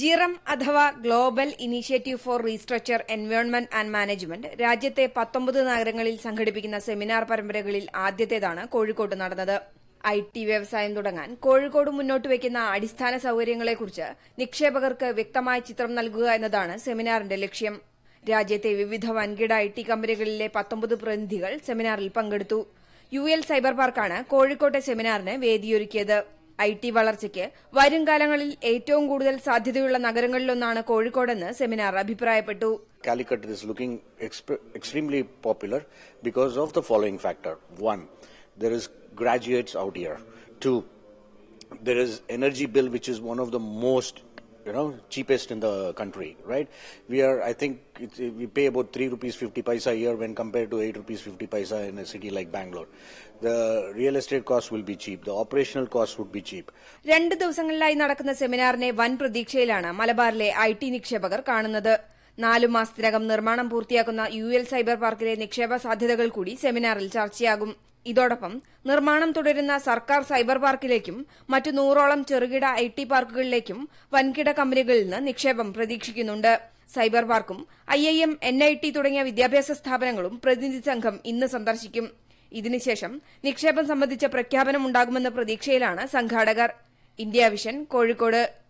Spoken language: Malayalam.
ജിറം അഥവാ global initiative for restructure environment and management രാജ്യത്തെ പത്തൊമ്പത് നഗരങ്ങളിൽ സംഘടിപ്പിക്കുന്ന സെമിനാർ പരമ്പരകളിൽ ആദ്യത്തേതാണ് കോഴിക്കോട്ട് നടന്നത്. ഐ ടി വ്യവസായം തുടങ്ങാൻ കോഴിക്കോട് മുന്നോട്ട് വയ്ക്കുന്ന അടിസ്ഥാന സൌകര്യങ്ങളെക്കുറിച്ച് നിക്ഷേപകർക്ക് വ്യക്തമായ ചിത്രം നൽകുക എന്നതാണ് സെമിനാറിന്റെ ലക്ഷ്യം. രാജ്യത്തെ വിവിധ വൻകിട ഐ ടി കമ്പനികളിലെ പത്തൊമ്പത് പ്രതിനിധികൾ സെമിനാറിൽ പങ്കെടുത്തു. യു എൽ സൈബർ പാർക്കാണ് കോഴിക്കോട്ടെ സെമിനാറിന് വേദിയൊരുക്കിയത്. ഐ ടി വളർച്ചയ്ക്ക് വരും കാലങ്ങളിൽ ഏറ്റവും കൂടുതൽ സാധ്യതയുള്ള നഗരങ്ങളിലൊന്നാണ് കോഴിക്കോടെന്ന് സെമിനാർ അഭിപ്രായപ്പെട്ടു is looking exp- extremely popular because of the following factor. One, there is graduates out here. Two, there is energy bill which is one of the most you know cheapest in the country right we are i think we pay about 3 rupees 50 paisa a year when compared to 8 rupees 50 paisa in a city like bangalore the real estate cost will be cheap the operational cost would be cheap രണ്ട് ദിവസങ്ങളിലായി നടക്കുന്ന സെമിനാറിനെ വൻ പ്രതീക്ഷയിലാണ് മലബാറിലെ ഐ ടി നിക്ഷേപകർ കാണുന്നത് നാലു മാസത്തിനകം നിർമ്മാണം പൂർത്തിയാക്കുന്ന യു എൽ സൈബർ പാർക്കിലെ നിക്ഷേപ സാധ്യതകൾ കൂടി സെമിനാറിൽ ചർച്ചയാകും ഇതോടൊപ്പം നിർമ്മാണം തുടരുന്ന സർക്കാർ സൈബർ പാർക്കിലേക്കും മറ്റ് നൂറോളം ചെറുകിട ഐ ടി പാർക്കുകളിലേക്കും വൻകിട കമ്പനികളിൽ നിന്ന് നിക്ഷേപം പ്രതീക്ഷിക്കുന്നുണ്ട്. സൈബർ പാർക്കും I I M N I T തുടങ്ങിയ വിദ്യാഭ്യാസ സ്ഥാപനങ്ങളും പ്രതിനിധി സംഘം ഇന്ന് സന്ദർശിക്കും. ഇതിനുശേഷം നിക്ഷേപം സംബന്ധിച്ച പ്രഖ്യാപനം ഉണ്ടാകുമെന്ന പ്രതീക്ഷയിലാണ് സംഘാടകർ. India vision Kozhikode.